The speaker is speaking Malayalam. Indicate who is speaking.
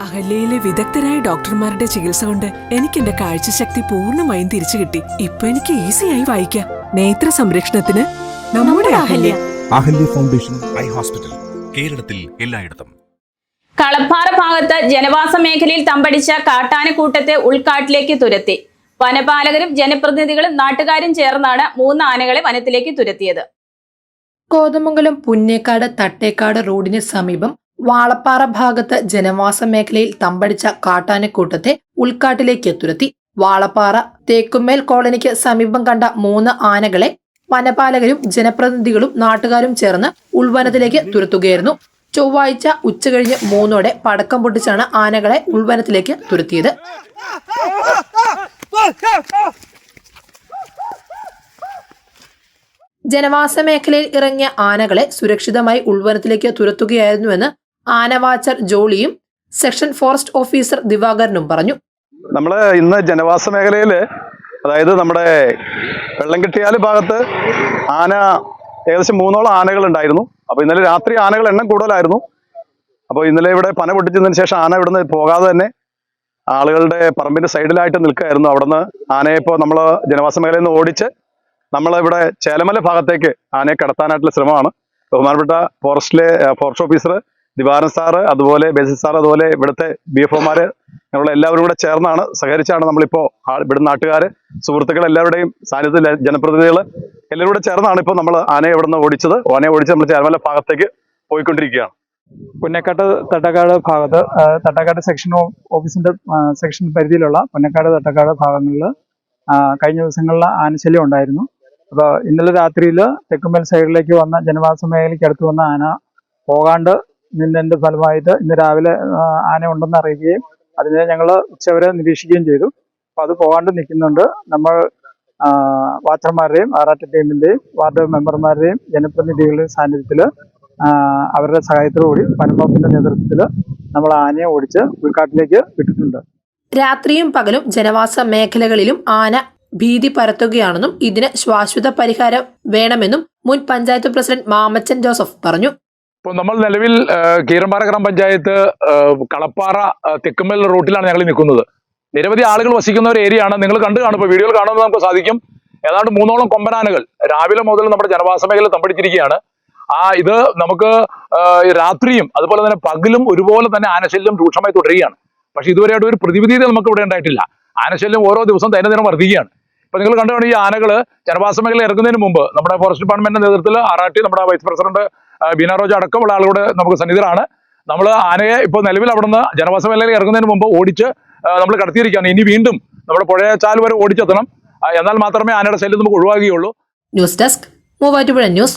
Speaker 1: അഹല്യയിലെ വിദഗ്ധരായ ഡോക്ടർമാരുടെ ചികിത്സ കൊണ്ട് എനിക്ക് എന്റെ കാഴ്ചശക്തി പൂർണമായും തിരിച്ചു കിട്ടി. ഇപ്പൊ എനിക്ക് ഈസിയായി വായിക്കാം. നേത്ര സംരക്ഷണത്തിന് നമ്മുടെ Ahalya.
Speaker 2: Ahalya foundation eye hospital കേരളത്തിൽ എല്ലായിടത്തും.
Speaker 3: കളപ്പാറ ഭാഗത്ത് ജനവാസ മേഖലയിൽ തമ്പടിച്ച കാട്ടാനക്കൂട്ടത്തെ ഉൾക്കാട്ടിലേക്ക് തുരത്തി. വനപാലകരും ജനപ്രതിനിധികളും നാട്ടുകാരും ചേർന്നാണ് മൂന്ന് ആനകളെ വനത്തിലേക്ക് തുരത്തിയത്.
Speaker 4: കോതമംഗലം പുന്നേക്കാട് തട്ടേക്കാട് റോഡിന് സമീപം വാളപ്പാറ ഭാഗത്ത് ജനവാസ മേഖലയിൽ തമ്പടിച്ച കാട്ടാനക്കൂട്ടത്തെ ഉൾക്കാട്ടിലേക്ക് തുരത്തി. വാളപ്പാറ തേക്കുമേൽ കോളനിക്ക് സമീപം കണ്ട മൂന്ന് ആനകളെ വനപാലകരും ജനപ്രതിനിധികളും നാട്ടുകാരും ചേർന്ന് ഉൾവനത്തിലേക്ക് തുരത്തുകയായിരുന്നു. ചൊവ്വാഴ്ച ഉച്ചകഴിഞ്ഞ് മൂന്നോടെ പടക്കം പൊട്ടിച്ചാണ് ആനകളെ ഉൾവനത്തിലേക്ക് തുരത്തിയത്. ജനവാസ മേഖലയിൽ ഇറങ്ങിയ ആനകളെ സുരക്ഷിതമായി ഉൾവനത്തിലേക്ക് തുരത്തുകയായിരുന്നുവെന്ന് ആനവാച്ചർ ജോളിയും സെക്ഷൻ ഫോറസ്റ്റ് ഓഫീസർ ദിവാകരനും പറഞ്ഞു.
Speaker 5: നമ്മൾ ഇന്ന് ജനവാസ മേഖലയിൽ അതായത് നമ്മുടെ വെള്ളം കിട്ടിയാൽ ഭാഗത്ത് ആന ഏകദേശം മൂന്നോളം ആനകൾ ഉണ്ടായിരുന്നു. അപ്പോൾ ഇന്നലെ രാത്രി ആനകൾ എണ്ണം കൂടുതലായിരുന്നു. അപ്പോൾ ഇന്നലെ ഇവിടെ പന പൊട്ടിച്ചതിന് ശേഷം ആന ഇവിടുന്ന് പോകാതെ തന്നെ ആളുകളുടെ പറമ്പിന്റെ സൈഡിലായിട്ട് നിൽക്കുകയായിരുന്നു. അവിടുന്ന് ആനയെ ഇപ്പോൾ നമ്മൾ ജനവാസ മേഖലയിൽ നിന്ന് ഓടിച്ച് നമ്മളിവിടെ ചേലമല ഭാഗത്തേക്ക് ആനയെ കടത്താനായിട്ടുള്ള ശ്രമമാണ്. ബഹുമാനപ്പെട്ട ഫോറസ്റ്റിലെ ഫോറസ്റ്റ് ഓഫീസർ ദിവാരൻ സാറ് അതുപോലെ ബേസിൽ സാർ അതുപോലെ ഇവിടുത്തെ ബി എഫ് ഒമാര് ഞങ്ങൾ എല്ലാവരും കൂടെ ചേർന്നാണ് സഹകരിച്ചാണ് നമ്മളിപ്പോ ആ- ഇവിടെ നാട്ടുകാർ സുഹൃത്തുക്കൾ എല്ലാവരുടെയും സാന്നിധ്യത്തിൽ ജനപ്രതിനിധികൾ എല്ലാവരും കൂടെ ചേർന്നാണ് ഇപ്പോൾ നമ്മൾ ആനയെ ഇവിടുന്ന് ഓടിച്ചത്. ആനയെ ഓടിച്ച് നമ്മൾ ചേർമല ഭാഗത്തേക്ക് പോയിക്കൊണ്ടിരിക്കുകയാണ്.
Speaker 6: പുന്നക്കാട് തട്ടക്കാട് ഭാഗത്ത് തട്ടക്കാട് സെക്ഷൻ ഓഫീസിന്റെ സെക്ഷൻ പരിധിയിലുള്ള പുന്നക്കാട് തട്ടക്കാട് ഭാഗങ്ങളിൽ കഴിഞ്ഞ ദിവസങ്ങളിൽ ആനശല്യം ഉണ്ടായിരുന്നു. അപ്പോൾ ഇന്നലെ രാത്രിയിൽ തെക്കുമ്പൽ സൈഡിലേക്ക് വന്ന ജനവാസ മേഖലയ്ക്ക് അടുത്ത് വന്ന ആന പോകാണ്ട് നിന്നതിന്റെ ഫലമായിട്ട് ഇന്ന് രാവിലെ ആന ഉണ്ടെന്ന് അറിയുകയും അതിനെ ഞങ്ങൾ ഉച്ചവരെ നിരീക്ഷിക്കുകയും ചെയ്തു. അപ്പോൾ അത് പോകാണ്ട് നിൽക്കുന്നുണ്ട്. നമ്മൾ വാച്ചർമാരുടെയും ആറാട്ട് ടീമിന്റെയും വാർഡ് മെമ്പർമാരുടെയും ജനപ്രതിനിധികളുടെയും സാന്നിധ്യത്തിൽ അവരുടെ സഹായത്തോടുകൂടി വനംവകുപ്പിന്റെ നേതൃത്വത്തിൽ നമ്മൾ ആനയെ ഓടിച്ച് ഉൾക്കാട്ടിലേക്ക് വിട്ടിട്ടുണ്ട്.
Speaker 4: രാത്രിയും പകലും ജനവാസ മേഖലകളിലും ആന ഭീതി പരത്തുകയാണെന്നും ഇതിന് ശാശ്വത പരിഹാരം വേണമെന്നും മുൻ പഞ്ചായത്ത് പ്രസിഡന്റ് മാമച്ചൻ ജോസഫ് പറഞ്ഞു.
Speaker 7: ഇപ്പോൾ നമ്മൾ നിലവിൽ കീരമ്പാറ ഗ്രാം പഞ്ചായത്ത് കളപ്പാറ തെക്കുമൽ റൂട്ടിലാണ് ഞങ്ങൾ നിൽക്കുന്നത്. നിരവധി ആളുകൾ വസിക്കുന്ന ഒരു ഏരിയ ആണ്. നിങ്ങൾ കണ്ടു കാണും. ഇപ്പോൾ വീഡിയോയിൽ കാണുന്നത് നമുക്ക് സാധിക്കും. ഏതാണ്ട് മൂന്നോളം കൊമ്പനാനകൾ രാവിലെ മുതൽ നമ്മുടെ ജനവാസ മേഖല തമ്പടിച്ചിരിക്കുകയാണ്. ആ ഇത് നമുക്ക് രാത്രിയും അതുപോലെ തന്നെ പകലും ഒരുപോലെ തന്നെ ആനശല്യം രൂക്ഷമായി തുടരുകയാണ്. പക്ഷെ ഇതുവരെയായിട്ട് ഒരു പ്രതിവിധി നമുക്ക് ഇവിടെ ഉണ്ടായിട്ടില്ല. ആനശല്യം ഓരോ ദിവസം ദൈനംദിനം വർദ്ധിക്കുകയാണ്. ഇപ്പൊ നിങ്ങൾ കണ്ടുകാണ് ഈ ആനകൾ ജനവാസ മേഖല ഇറങ്ങുന്നതിന് മുമ്പ് നമ്മുടെ ഫോറസ്റ്റ് ഡിപ്പാർട്ട്മെന്റിന്റെ നേതൃത്വത്തിൽ ആറാട്ടി നമ്മുടെ വൈസ് പ്രസിഡന്റ് ബീന റോജ അടക്കമുള്ള ആളുകളുടെ നമുക്ക് സന്നിധരാണ് നമ്മൾ ആനയെ ഇപ്പോൾ നിലവിൽ അവിടുന്ന് ജനവാസ മേഖലയിൽ ഇറങ്ങുന്നതിന് മുമ്പ് ഓടിച്ച് നമ്മൾ കടത്തിയിരിക്കുകയാണ്. ഇനി വീണ്ടും നമ്മുടെ പുഴയച്ചാൽ വരെ ഓടിച്ചെത്തണം. എന്നാൽ മാത്രമേ ആനയുടെ ശല്യം നമുക്ക് ഒഴിവാക്കുകയുള്ളൂ
Speaker 4: ന്യൂസ് ഡെസ്ക് മൂവാറ്റുപുഴ ന്യൂസ്.